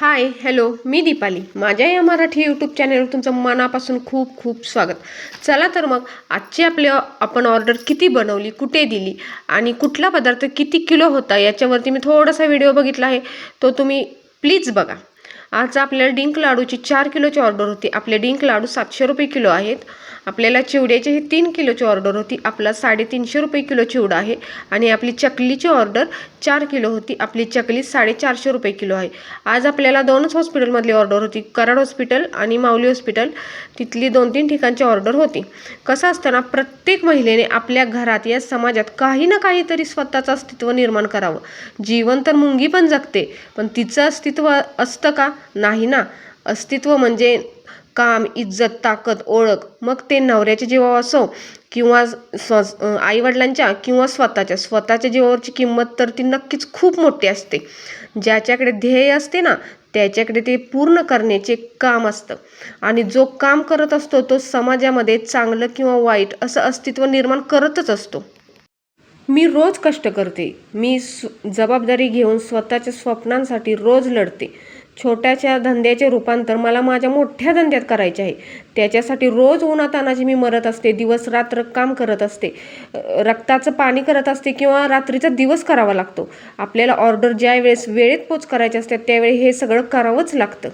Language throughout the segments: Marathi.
हाय हॅलो मी दीपाली. माझ्या या मराठी यूट्यूब चॅनलवर तुमचं मनापासून खूप खूप स्वागत. चला तर मग आजची आपली आपण ऑर्डर किती बनवली कुठे दिली आणि कुठला पदार्थ किती किलो होता याच्यावरती मी थोडासा व्हिडिओ बघितला आहे. तो तुम्ही प्लीज बघा. आज आपल्याला डिंक लाडूची चार किलोची ऑर्डर होती. आपले डिंक लाडू सातशे रुपये किलो आहेत. आपल्याला चिवड्याची ही तीन किलोची ऑर्डर होती. आपला साडेतीनशे रुपये किलो चिवडा आहे. आणि आपली चकलीची ऑर्डर चार किलो होती. आपली चकली साडेचारशे रुपये किलो आहे. आज आपल्याला दोनच हॉस्पिटलमधली ऑर्डर होती. कराड हॉस्पिटल आणि माऊली हॉस्पिटल. तिथली दोन तीन ठिकाणची ऑर्डर होती. कसं असताना प्रत्येक महिलेने आपल्या घरात या समाजात काही ना काहीतरी स्वतःचं अस्तित्व निर्माण करावं. जीवन तर मुंगी पण जगते. पण तिचं अस्तित्व असतं का? नाही ना? अस्तित्व म्हणजे काम इज्जत ताकद ओळख. मग ते नवऱ्याच्या जीवावर असो किंवा स्व आईवडिलांच्या किंवा स्वतःच्या. स्वतःच्या जीवावरची किंमत तर ती नक्कीच खूप मोठी असते. ज्याच्याकडे ध्येय असते ना त्याच्याकडे ते पूर्ण करण्याचे काम असतं. आणि जो काम करत असतो तो समाजामध्ये चांगलं किंवा वाईट असं अस्तित्व निर्माण करतच असतो. मी रोज कष्ट करते. मी जबाबदारी घेऊन स्वतःच्या स्वप्नांसाठी रोज लढते. छोट्याशा धंद्याचे रूपांतर मला माझ्या मोठ्या धंद्यात करायचे आहे. त्याच्यासाठी रोज उन्हातानाची मी मरत असते दिवस रात्र काम करत असते रक्ताचं पाणी करत असते किंवा रात्रीचा दिवस करावा लागतो. आपल्याला ऑर्डर ज्या वेळेस वेळेत पोच करायचे असतात त्यावेळी हे सगळं करावंच लागतं.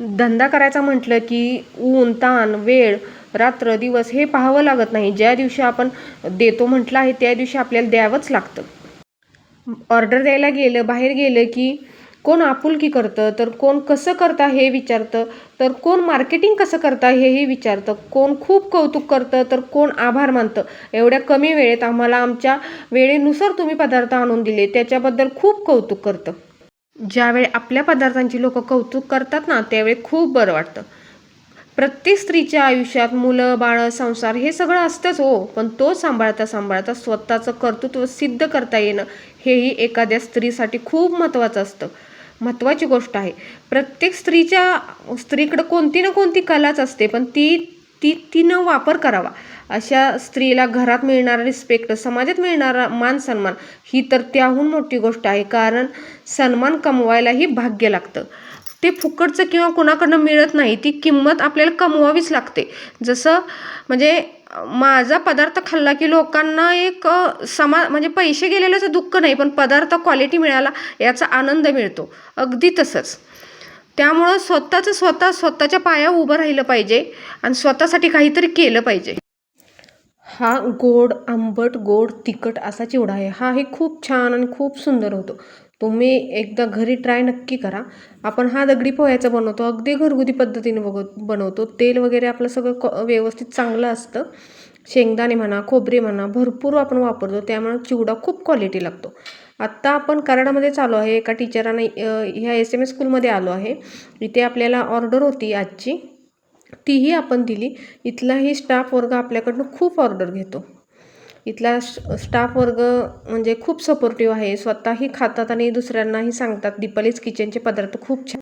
धंदा करायचा म्हटलं की ऊन ताण वेळ रात्र दिवस हे पाहावं लागत नाही. ज्या दिवशी आपण देतो म्हटलं आहे त्या दिवशी आपल्याला द्यावंच लागतं. ऑर्डर द्यायला गेलं बाहेर गेलं की कोण आपुलकी करतं तर कोण कसं करता हे विचारतं तर कोण मार्केटिंग कसं करता हेही विचारतं कोण खूप कौतुक करतं तर कोण आभार मानतं. एवढ्या कमी वेळेत आम्हाला आमच्या वेळेनुसार तुम्ही पदार्थ आणून दिले त्याच्याबद्दल खूप कौतुक करतं. ज्यावेळी आपल्या पदार्थांची लोक कौतुक करतात ना त्यावेळी खूप बरं वाटतं. प्रत्येक स्त्रीच्या आयुष्यात मुलं बाळं संसार हे सगळं असतंच हो पण तो सांभाळता सांभाळता स्वतःचं कर्तृत्व सिद्ध करता येणं हेही एखाद्या स्त्रीसाठी खूप महत्त्वाचं असतं. महत्त्वाची गोष्ट आहे. प्रत्येक स्त्रीच्या स्त्रीकडं कोणती ना कोणती कलाच असते पण ती ती तिनं वापर करावा. अशा स्त्रीला घरात मिळणारा रिस्पेक्ट समाजात मिळणारा मान सन्मान ही तर त्याहून मोठी गोष्ट आहे. कारण सन्मान कमवायलाही भाग्य लागतं. ते फुकटचं किंवा कोणाकडनं मिळत नाही ती किंमत आपल्याला कमवावीच लागते. जसं म्हणजे माझा पदार्थ खाल्ला की लोकांना एक समा म्हणजे पैसे गेलेल्याचं दुःख नाही पण पदार्थ क्वालिटी मिळाला याचा आनंद मिळतो. अगदी तसंच. त्यामुळं स्वतःचं स्वतः स्वतःच्या पाया उभं राहिलं पाहिजे आणि स्वतःसाठी काहीतरी केलं पाहिजे. हा गोड आंबट गोड तिखट असा चिवडा आहे. हा हे खूप छान आणि खूप सुंदर होतो. तुम्ही एकदा घरी ट्राय नक्की करा. आपण हा दगडी पोह्याचा बनवतो. अगदी घरगुती पद्धतीने बघ बनवतो. तेल वगैरे आपलं सगळं क व्यवस्थित चांगलं असतं. शेंगदाणे म्हणा खोबरे म्हणा भरपूर आपण वापरतो. त्यामुळे चिवडा खूप क्वालिटी लागतो. आत्ता आपण कराडामध्ये चालू आहे. एका टीचराने ह्या एस एम एस स्कूलमध्ये आलो आहे. इथे आपल्याला ऑर्डर होती आजची. तीही आपण दिली. इथलाही स्टाफ वर्ग आपल्याकडनं खूप ऑर्डर घेतो. इथला स्टाफ वर्ग म्हणजे खूप सपोर्टिव्ह आहे. स्वतःही खातात आणि दुसऱ्यांनाही सांगतात दीपालीज किचनचे पदार्थ खूप छान